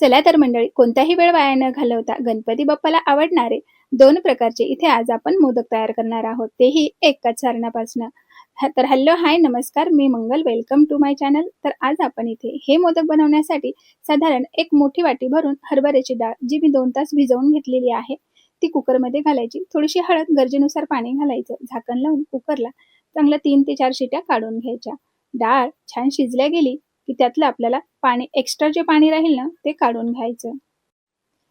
चला तर मंडळी कोणताही वेळ वाया न घालवता गणपती बाप्पाला आवडणारे दोन प्रकारचे इथे आज आपण मोदक तयार करणार आहोत. तेही एकाच सारणापासून तर हॅलो हाय नमस्कार मी Mangal welcome to my channel. तर आज आपण इथे हे मोदक बनवण्यासाठी साधारण एक मोठी वाटी भरून हरभऱ्याची डाळ जी मी दोन तास भिजवून घेतलेली आहे ती कुकरमध्ये घालायची. थोडीशी हळद गरजेनुसार पाणी घालायचं. झाकण लावून कुकरला चांगलं तीन ते चार शिट्या काढून घ्यायच्या. डाळ छान शिजल्या गेली की त्यातलं आपल्याला पाणी एक्स्ट्रा जे पाणी राहील ना ते काढून घ्यायचं.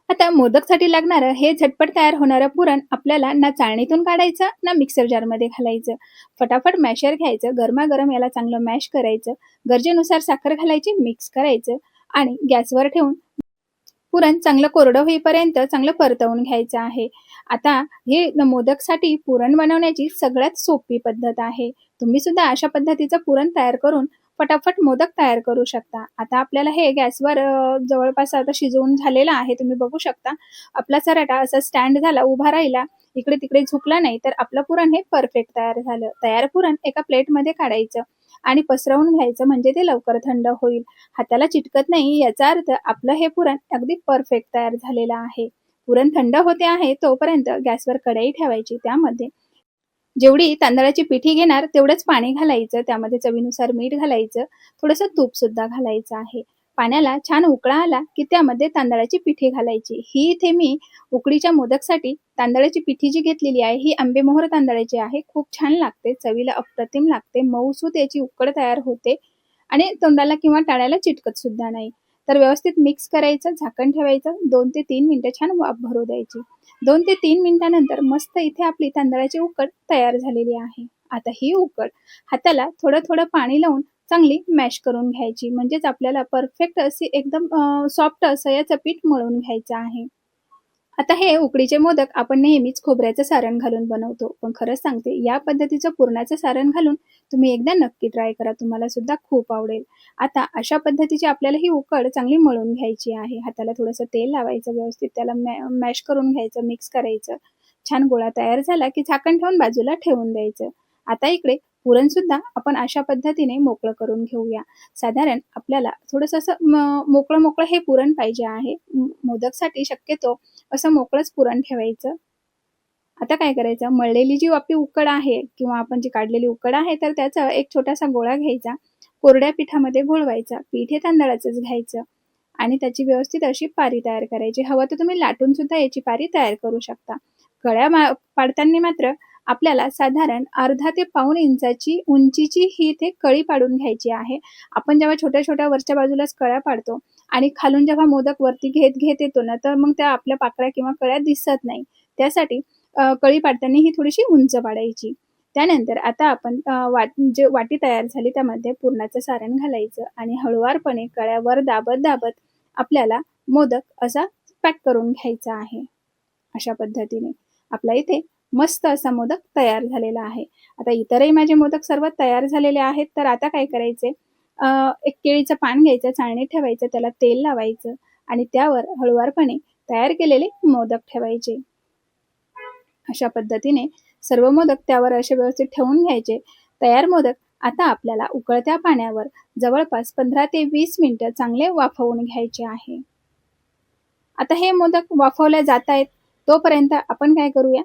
आता मोदकसाठी लागणारं हे झटपट तयार होणारं पुरण आपल्याला ना चाळणीतून काढायचं ना मिक्सर जारमध्ये घालायचं. फटाफट मॅशर घ्यायचं गरमागरम याला चांगलं मॅश करायचं. गरजेनुसार साखर घालायची मिक्स करायचं आणि गॅसवर ठेवून पुरण चांगलं कोरडं होईपर्यंत चांगलं परतवून घ्यायचं आहे. आता हे मोदकसाठी पुरण बनवण्याची सगळ्यात सोपी पद्धत आहे. तुम्ही सुद्धा अशा पद्धतीचं पुरण तयार करून फटाफट मोदक तयार करू शकता. आता आपल्याला हे गॅसवर जवळपास आता शिजवून झालेलं आहे तुम्ही बघू शकता. आपला चराटा असा स्टँड झाला उभा राहिला इकडे तिकडे झुकला नाही तर आपलं पुरण हे परफेक्ट तयार झालं. तयार पुरण एका प्लेटमध्ये काढायचं आणि पसरवून घ्यायचं म्हणजे ते लवकर थंड होईल. हाताला चिटकत नाही याचा अर्थ आपलं हे पुरण अगदी परफेक्ट तयार झालेलं आहे. पुरण थंड होते आहे तोपर्यंत गॅसवर कढई ठेवायची त्यामध्ये. जेवढी तांदळाची पिठी घेणार तेवढंच पाणी घालायचं. त्यामध्ये चवीनुसार मीठ घालायचं. थोडंसं तूप सुद्धा घालायचं आहे. पाण्याला छान उकळा आला की त्यामध्ये तांदळाची पिठी घालायची. ही इथे मी उकडीच्या मोदकसाठी तांदळाची पिठी जी घेतलेली आहे ही आंबेमोहर तांदळाची आहे. खूप छान लागते चवीला अप्रतिम लागते. मऊसूत याची उकड तयार होते आणि तोंडाला किंवा टाळ्याला चिटकत सुद्धा नाही. तर व्यवस्थित मिक्स करायचं झाकण ठेवायचं दोन ते तीन मिनटं छान वाफ भरू द्यायची. दोन ते तीन मिनिटानंतर मस्त इथे आपली तांदळाची उकड तयार झालेली आहे. आता ही उकड हाताला थोडं थोडं पाणी लावून चांगली मॅश करून घ्यायची. म्हणजेच आपल्याला परफेक्ट अशी एकदम सॉफ्ट असं याचं पीठ मळून घ्यायचं आहे. आता हे उकडीचे मोदक आपण नेहमीच खोबऱ्याचं सारण घालून बनवतो. पण खरंच सांगते या पद्धतीचं पुरणाचं सारण घालून तुम्ही एकदा नक्की ट्राय करा. तुम्हाला सुद्धा खूप आवडेल. आता अशा पद्धतीची आपल्याला ही उकड चांगली मळून घ्यायची आहे. हाताला थोडंसं तेल लावायचं व्यवस्थित त्याला मॅश करून घ्यायचं मिक्स करायचं. छान गोळा तयार झाला की झाकण ठेवून बाजूला ठेवून द्यायचं. आता इकडे पुरण सुद्धा आपण अशा पद्धतीने मोकळं करून घेऊया. साधारण आपल्याला थोडस असं मोकळं मोकळं हे पुरण पाहिजे आहे. मोदकसाठी शक्यतो असं मोकळंच पुरण ठेवायचं. आता काय करायचं? मळलेली जी आपली उकड आहे किंवा आपण जी काढलेली उकड आहे तर त्याचा एक छोटासा गोळा घ्यायचा. कोरड्या पिठामध्ये घोळवायचा. पीठ हे तांदळाचंच घ्यायचं. आणि त्याची व्यवस्थित अशी पारी तयार करायची. हवं तर तुम्ही लाटून सुद्धा याची पारी तयार करू शकता. कळ्या पाडताना मात्र आपल्याला साधारण अर्धा ते पाऊण इंचाची उंचीची ही इथे कळी पाडून घ्यायची आहे. आपण जेव्हा छोट्या छोट्या वरच्या बाजूलाच कळ्या पाडतो आणि खालून जेव्हा मोदक वरती घेत घेत येतो ना तर मग त्या आपल्या पाकळ्या किंवा कळ्या दिसत नाही. त्यासाठी कळी पाडताना ही थोडीशी उंच पाडायची. त्यानंतर आता आपण वाट जे वाटी तयार झाली त्यामध्ये पूर्णाचं सारण घालायचं आणि हळुवारपणे कळ्यावर दाबत दाबत आपल्याला मोदक असा पॅक करून घ्यायचा आहे. अशा पद्धतीने. आपला इथे मस्त असा मोदक तयार झालेला आहे. आता इतरही माझे मोदक सर्व तयार झालेले आहेत तर आता काय करायचे? एक केळीचं पान घ्यायचं चाळणी ठेवायचं त्याला तेल लावायचं आणि त्यावर हळुवारपणे तयार केलेले मोदक ठेवायचे. अशा पद्धतीने सर्व मोदक त्यावर असे व्यवस्थित ठेवून घ्यायचे. तयार मोदक आता आपल्याला उकळत्या पाण्यावर जवळपास पंधरा ते वीस मिनिटं चांगले वाफवून घ्यायचे आहे. आता हे मोदक वाफवले जात आहेत तोपर्यंत आपण काय करूया?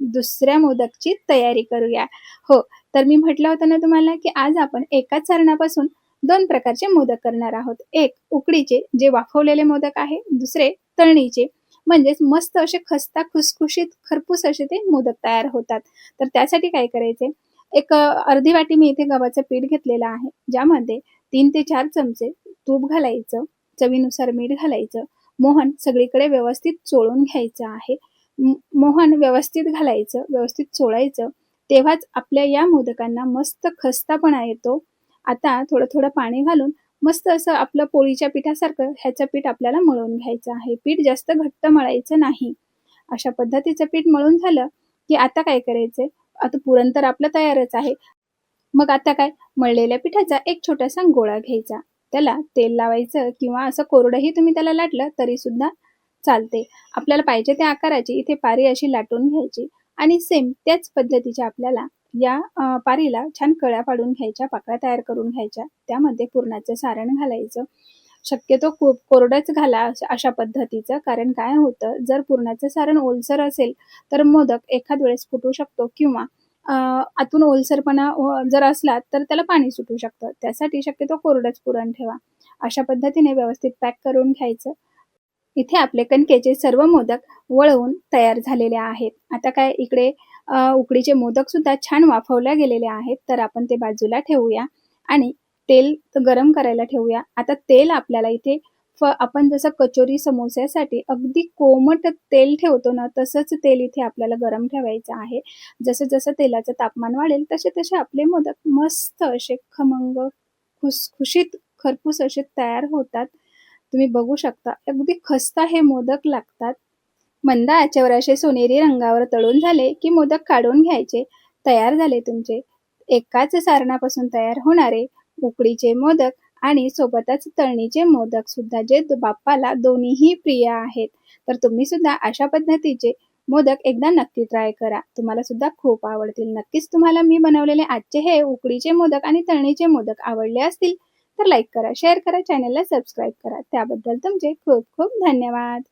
दुसऱ्या मोदकची तयारी करूया. हो तर मी म्हटलं होतं ना तुम्हाला की आज आपण एकाच चरणापासून दोन प्रकारचे मोदक करणार आहोत. एक उकडीचे जे वाफवलेले मोदक आहे. दुसरे तळणीचे. म्हणजेच मस्त असे खस्ता खुसखुशीत खरपूस असे ते मोदक तयार होतात. तर त्यासाठी काय करायचे? एक अर्धी वाटी मी इथे गव्हाचं पीठ घेतलेलं आहे. ज्यामध्ये तीन ते चार चमचे तूप घालायचं चवीनुसार मीठ घालायचं मोहन सगळीकडे व्यवस्थित चोळून घ्यायचं आहे. मोहन व्यवस्थित घालायचं व्यवस्थित चोळायचं तेव्हाच आपल्या या मोदकांना मस्त खस्तापणा येतो. आता थोडं थोडं पाणी घालून मस्त असं आपलं पोळीच्या पिठासारखं ह्याचं पीठ आपल्याला मळून घ्यायचं आहे. पीठ जास्त घट्ट मळायचं नाही. अशा पद्धतीचं पीठ मळून झालं की आता काय करायचंय? आता पुरण तर आपलं तयारच आहे. मग आता काय? मळलेल्या पिठाचा एक छोटासा गोळा घ्यायचा. त्याला तेल लावायचं किंवा असं कोरडंही तुम्ही त्याला लाटलं तरी सुद्धा चालते. आपल्याला पाहिजे त्या आकाराची इथे पारी अशी लाटून घ्यायची आणि सेम त्याच पद्धतीच्या आपल्याला या पारीला छान कळ्या पाडून घ्यायच्या पाकळ्या तयार करून घ्यायच्या. त्यामध्ये पुरणाचं सारण घालायचं. शक्यतो खूप कोरडंच घाला अशा पद्धतीचं. कारण काय होतं जर पुरणाचं सारण ओलसर असेल तर मोदक एखाद वेळेस फुटू शकतो किंवा आतून ओलसरपणा जर असला तर त्याला पाणी सुटू शकतं. त्यासाठी शक्यतो कोरडंच पुरण ठेवा. अशा पद्धतीने व्यवस्थित पॅक करून घ्यायचं. इथे आपले कणकेचे सर्व मोदक वळवून तयार झालेले आहेत. आता काय इकडे उकडीचे मोदक सुद्धा छान वाफवल्या गेलेले आहेत. तर आपण ते बाजूला ठेवूया आणि तेल गरम करायला ठेवूया. आता तेल आपल्याला इथे फ आपण जसं कचोरी समोस्यासाठी अगदी कोमट तेल ठेवतो ना तसंच तेल इथे आपल्याला गरम ठेवायचं आहे. जसं जसं तेलाचं तापमान वाढेल तसे तसे आपले मोदक मस्त असे खमंग खुसखुशीत खरपूस असे तयार होतात. तुम्ही बघू शकता. अगदी खस्ता हे मोदक लागतात. मंद आचेवर असे सोनेरी रंगावर तळून झाले की मोदक काढून घ्यायचे. तयार झाले तुमचे. एकाच सारणापासून तयार होणारे उकडीचे मोदक आणि सोबतच तळणीचे मोदक सुद्धा जे बाप्पाला दोन्हीही प्रिय आहेत. तर तुम्ही सुद्धा अशा पद्धतीचे मोदक एकदा नक्की ट्राय करा. तुम्हाला सुद्धा खूप आवडतील. नक्कीच तुम्हाला मी बनवलेले आजचे हे उकडीचे मोदक आणि तळणीचे मोदक आवडले असतील तर लाईक करा शेअर करा चॅनलला सबस्क्राईब करा. त्याबद्दल तुमचे खूप खूप धन्यवाद.